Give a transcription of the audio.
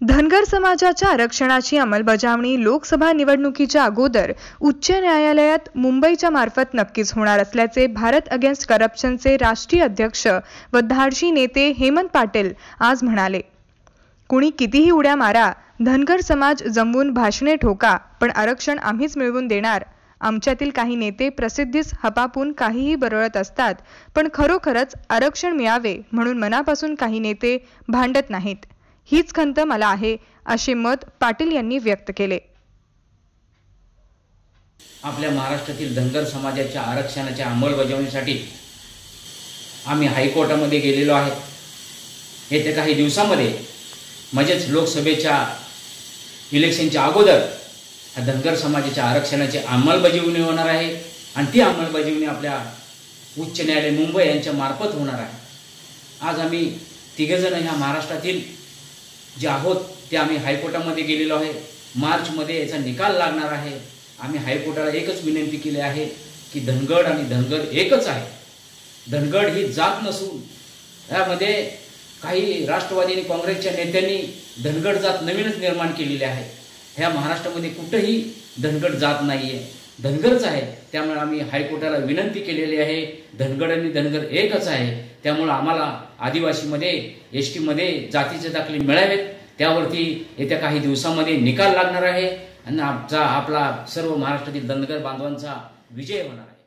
धनगर समाजाच्या आरक्षणाची अंमलबजावणी लोकसभा निवडणुकीच्या अगोदर उच्च न्यायालयात मुंबईच्या मार्फत नक्कीच होणार असल्याचे भारत अगेन्स्ट करप्शनचे राष्ट्रीय अध्यक्ष व धाडशी नेते हेमंत पाटील आज म्हणाले. कुणी कितीही उड्या मारा धनगर समाज जमवून भाषणे ठोका पण आरक्षण आम्हीच मिळवून देणार. आमच्यातील काही नेते प्रसिद्धीस हपापून काहीही बरळत असतात पण खरोखरच आरक्षण मिळावे म्हणून मनापासून काही नेते भांडत नाहीत. हीच खंत मला आहे असे मत पाटील यांनी व्यक्त केले. आपल्या महाराष्ट्रातील धनगर समाजाच्या आरक्षणाच्या अंमलबजावणीसाठी आम्ही हायकोर्टामध्ये गेलेलो आहे. येत्या काही दिवसामध्ये म्हणजेच लोकसभेच्या इलेक्शनच्या अगोदर ह्या धनगर समाजाच्या आरक्षणाची अंमलबजावणी होणार आहे आणि ती अंमलबजावणी आपल्या उच्च न्यायालय मुंबई यांच्या मार्फत होणार आहे. आज आम्ही तिघेजण ह्या महाराष्ट्रातील जे आहोत ते आम्ही हायकोर्टामध्ये गेलेलो आहे. मार्चमध्ये याचा निकाल लागणार आहे. आम्ही हायकोर्टाला एकच विनंती केली आहे की धनगड आणि धनगड एकच आहे. धनगड ही जात नसून यामध्ये काही राष्ट्रवादी आणि काँग्रेसच्या नेत्यांनी धनगड जात नवीनच निर्माण केलेली आहे. ह्या महाराष्ट्रामध्ये कुठंही धनगड जात नाही आहे धनगरच आहे. त्यामुळे आम्ही हायकोर्टाला विनंती केलेली आहे धनगड आणि धनगर एकच आहे. त्यामुळं आम्हाला आदिवासीमध्ये एस टीमध्ये जातीचे दाखले मिळावेत. त्यावरती येत्या काही दिवसामध्ये निकाल लागणार आहे. आणि आमचा आपला सर्व महाराष्ट्रातील धनगर बांधवांचा विजय होणार आहे.